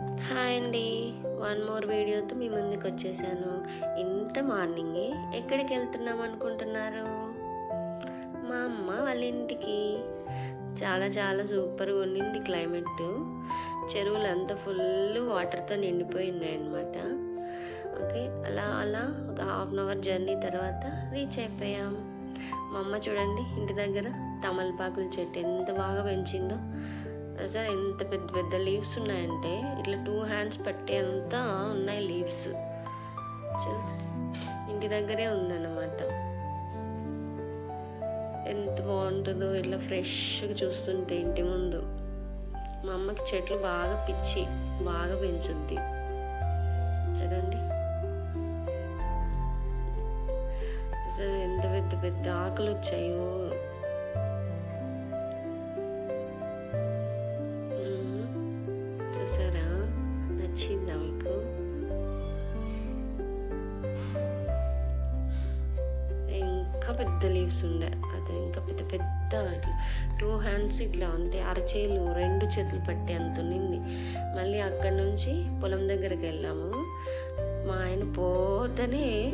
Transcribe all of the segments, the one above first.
Hi అండి. One more వీడియోతో మీ ముందుకు వచ్చేసాను. ఇంత మార్నింగే ఎక్కడికి వెళ్తున్నాం అనుకుంటున్నారు? మా అమ్మ వాళ్ళ ఇంటికి. చాలా చాలా సూపర్గా ఉన్నింది క్లైమేట్. చెరువులు అంతా ఫుల్ వాటర్తో నిండిపోయినాయి ఉన్నాయన్నమాట ఓకే అలా అలా ఒక హాఫ్ అన్ అవర్ జర్నీ తర్వాత రీచ్ అయిపోయాం. మా అమ్మ చూడండి ఇంటి దగ్గర తమలపాకుల చెట్టు ఎంత బాగా పెంచిందో. అసలు ఎంత పెద్ద పెద్ద లీవ్స్ ఉన్నాయంటే ఇట్లా టూ హ్యాండ్స్ పట్టేంత ఉన్నాయి లీవ్స్ ఇంటి దగ్గరే ఉందన్నమాట. ఎంత బాగుంటుందో ఇట్లా ఫ్రెష్గా చూస్తుంటే ఇంటి ముందు. మా అమ్మకి చెట్లు బాగా పిచ్చి బాగా పెంచుద్ది. చూడండి. అసలు ఎంత పెద్ద పెద్ద ఆకులు వచ్చాయో. పెద్ద లీవ్స్ ఉండే. అది ఇంకా పెద్ద పెద్ద ఇట్లా టూ హ్యాండ్స్ ఇట్లా అంటే అరచేలు రెండు చేతులు పట్టే అంత ఉన్నింది మళ్ళీ అక్కడి నుంచి పొలం దగ్గరికి వెళ్ళాము. మా ఆయన పోతేనే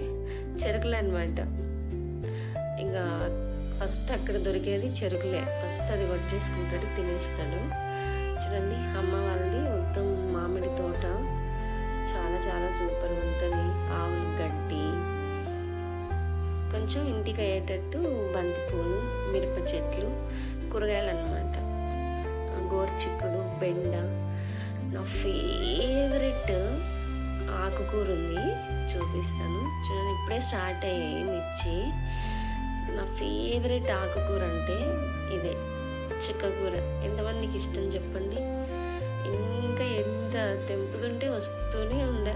చెరుకులు అనమాట ఇంకా ఫస్ట్ అక్కడ దొరికేది చెరుకులే. ఫస్ట్ అది కొట్టేసుకుంటాడు తినేస్తాడు. చూడండి అమ్మ వాళ్ళది మొత్తం మామిడి తోట. చాలా చాలా సూపర్ ఉంటుంది. ఆవులు గడ్డి. కొంచెం ఇంటికి అయ్యేటట్టు బంతిపూలు మిరప చెట్లు కూరగాయలు అనమాట గోరుచిక్కుడు బెండ. నా ఫేవరెట్ ఆకుకూర ఉంది చూపిస్తాను. చూడండి ఇప్పుడే స్టార్ట్ అయ్యాయి మిర్చి. నా ఫేవరెట్ ఆకుకూర అంటే ఇదే చిక్కకూర. ఎంతమందికి ఇష్టం చెప్పండి? ఇంకా ఎంత తెంపుతుంటే వస్తూనే ఉండే.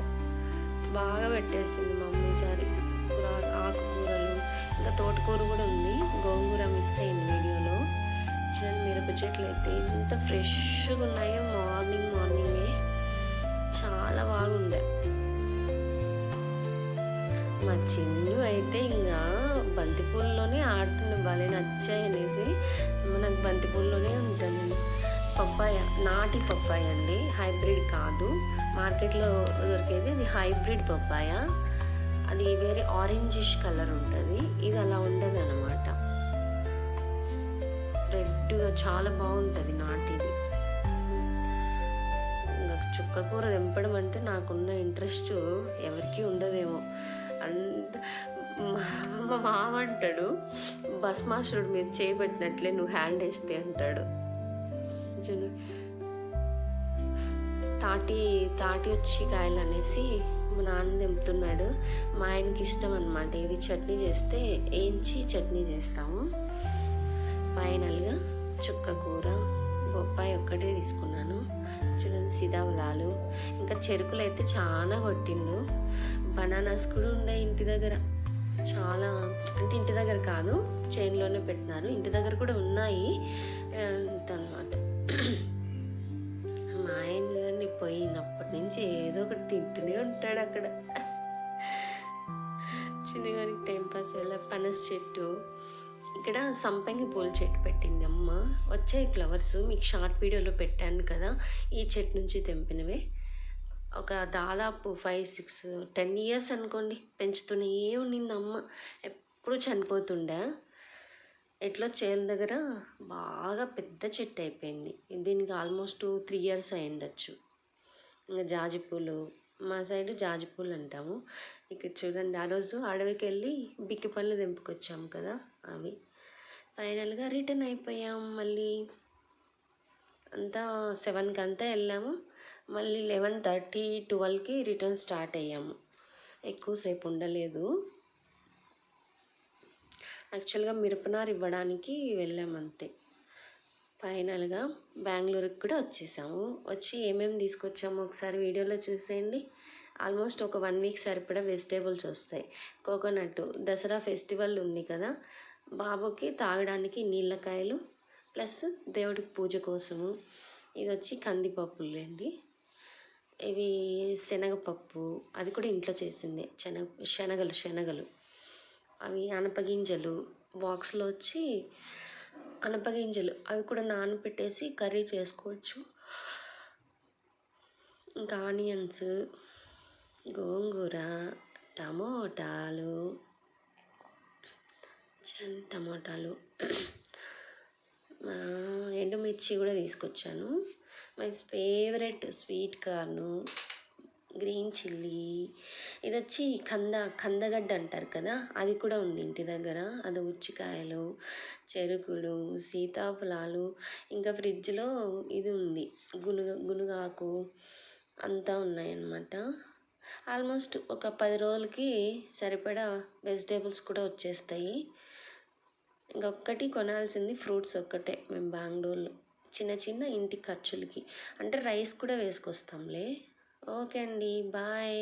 బాగా పెట్టేసింది మమ్మీ ఈసారి. ఆకుకూర ఆకుకూరలు ఇంకా తోటకూర కూడా ఉంది. గోంగూర మిస్ అయింది వీడియోలో. చూడండి మిరప చెట్లు అయితే ఎంత ఫ్రెష్గా ఉన్నాయో మార్నింగ్ మార్నింగే. చాలా బాగుండే. మా చిన్ను అయితే ఇంకా బంతిపూలలోనే ఆడుతుంది. భలే నచ్చాయి అనేసి. నాకు బంతిపూలలోనే ఉంటాను పప్పాయ నాటి పప్పాయ అండి. హైబ్రిడ్ కాదు. మార్కెట్లో దొరికేది అది హైబ్రిడ్ పప్పాయ. అది వేరే ఆరెంజిష్ కలర్ ఉంటుంది. ఇది అలా ఉండదు అనమాట రెడ్గా చాలా బాగుంటుంది నాటిది. ఇంకా చుక్క కూర తెంపడం అంటే నాకున్న ఇంట్రెస్ట్ ఎవరికీ ఉండదేమో. అంత మా- మామ అంటాడు బస్ మాస్టరుడు మీద చేయబట్టినట్లే నువ్వు హ్యాండ్ వేస్తే అంటాడు. తాటి తాటి వచ్చి కాయలు అనేసి మా నాన్న తెంపుతున్నాడు. మా ఆయనకి ఇష్టం అనమాట ఇది చట్నీ చేస్తే వేయించి చట్నీ చేస్తాము. ఫైనల్గా చుక్క కూర బొప్పాయి ఒక్కటే తీసుకున్నాను. చూడండి సీతాఫలాలు ఇంకా చెరుకులు అయితే చాలా కొట్టిండు. బనానాస్ కూడా ఉండే ఇంటి దగ్గర. చాలా అంటే ఇంటి దగ్గర కాదు చైన్లోనే పెట్టినారు. ఇంటి దగ్గర కూడా ఉన్నాయి. నుంచి ఏదో ఒకటి తింటూనే ఉంటాడు అక్కడ. చిన్నగానికి టైంపాస్ పాస్ పనస్ పనస చెట్టు. ఇక్కడ సంపంగి పూల చెట్టు పెట్టింది అమ్మ. వచ్చాయి ఫ్లవర్స్. మీకు షార్ట్ వీడియోలో పెట్టాను కదా. ఈ చెట్టు నుంచి తెంపినవే. ఒక దాదాపు ఫైవ్ సిక్స్ టెన్ ఇయర్స్ అనుకోండి పెంచుతూనే ఉన్నింది అమ్మ. ఎప్పుడు చనిపోతుండే. ఎట్లా చేల దగ్గర? బాగా పెద్ద చెట్టు అయిపోయింది. దీనికి ఆల్మోస్ట్ త్రీ ఇయర్స్ అయ్యిండొచ్చు. ఇంకా జాజి పూలు మా సైడ్ జాజి పూలు అంటాము. ఇక్కడ చూడండి ఆ రోజు అడవికి వెళ్ళి బిక్కి పళ్ళు తెంపుకొచ్చాము కదా అవి. ఫైనల్గా రిటర్న్ అయిపోయాం మళ్ళీ అంతా సెవెన్కి అంతా వెళ్ళాము. మళ్ళీ లెవెన్ థర్టీ ట్వెల్వ్కి రిటర్న్ స్టార్ట్ అయ్యాము. ఎక్కువసేపు ఉండలేదు. యాక్చువల్గా మిరపనారు ఇవ్వడానికి వెళ్ళాము అంతే. ఫైనల్గా బెంగళూరుకి కూడా వచ్చేసాము. వచ్చి ఏమేమి తీసుకొచ్చాము ఒకసారి వీడియోలో చూసేయండి. ఆల్మోస్ట్ ఒక వన్ వీక్ సరిపడా వెజిటేబుల్స్ వస్తాయి. కోకోనట్ దసరా ఫెస్టివల్ ఉంది కదా బాబుకి తాగడానికి నీళ్ళకాయలు ప్లస్ దేవుడికి పూజ కోసము. ఇది వచ్చి కందిపప్పులండి ఇవి శనగపప్పు అది కూడా ఇంట్లో చేసిందే. శనగ శనగలు శనగలు. అవి అనపగింజలు బాక్స్లో వచ్చి అనపగింజలు అవి కూడా నానబెట్టేసి కర్రీ చేసుకోవచ్చు. ఇంకా ఆనియన్స్ గోంగూర టమోటాలు చన్ టమోటాలు. ఎండుమిర్చి కూడా తీసుకొచ్చాను. My favourite sweet corn. Green chilli ఇది వచ్చి కంద కందగడ్డ అంటారు కదా అది కూడా ఉంది ఇంటి దగ్గర. అది ఉచ్చికాయలు చెరుకులు సీతాఫలాలు ఇంకా ఫ్రిడ్జ్లో ఇది ఉంది. గునుగ గునుగాకు అంతా ఉన్నాయన్నమాట. ఆల్మోస్ట్ ఒక పది రోజులకి సరిపడా వెజిటేబుల్స్ కూడా వచ్చేస్తాయి. ఇంకొకటి కొనాల్సింది ఫ్రూట్స్ ఒక్కటే మేము బెంగళూరులో. చిన్న చిన్న ఇంటి ఖర్చులకి. అంటే రైస్ కూడా వేసుకొస్తాంలే. ఓకే అండి బాయ్.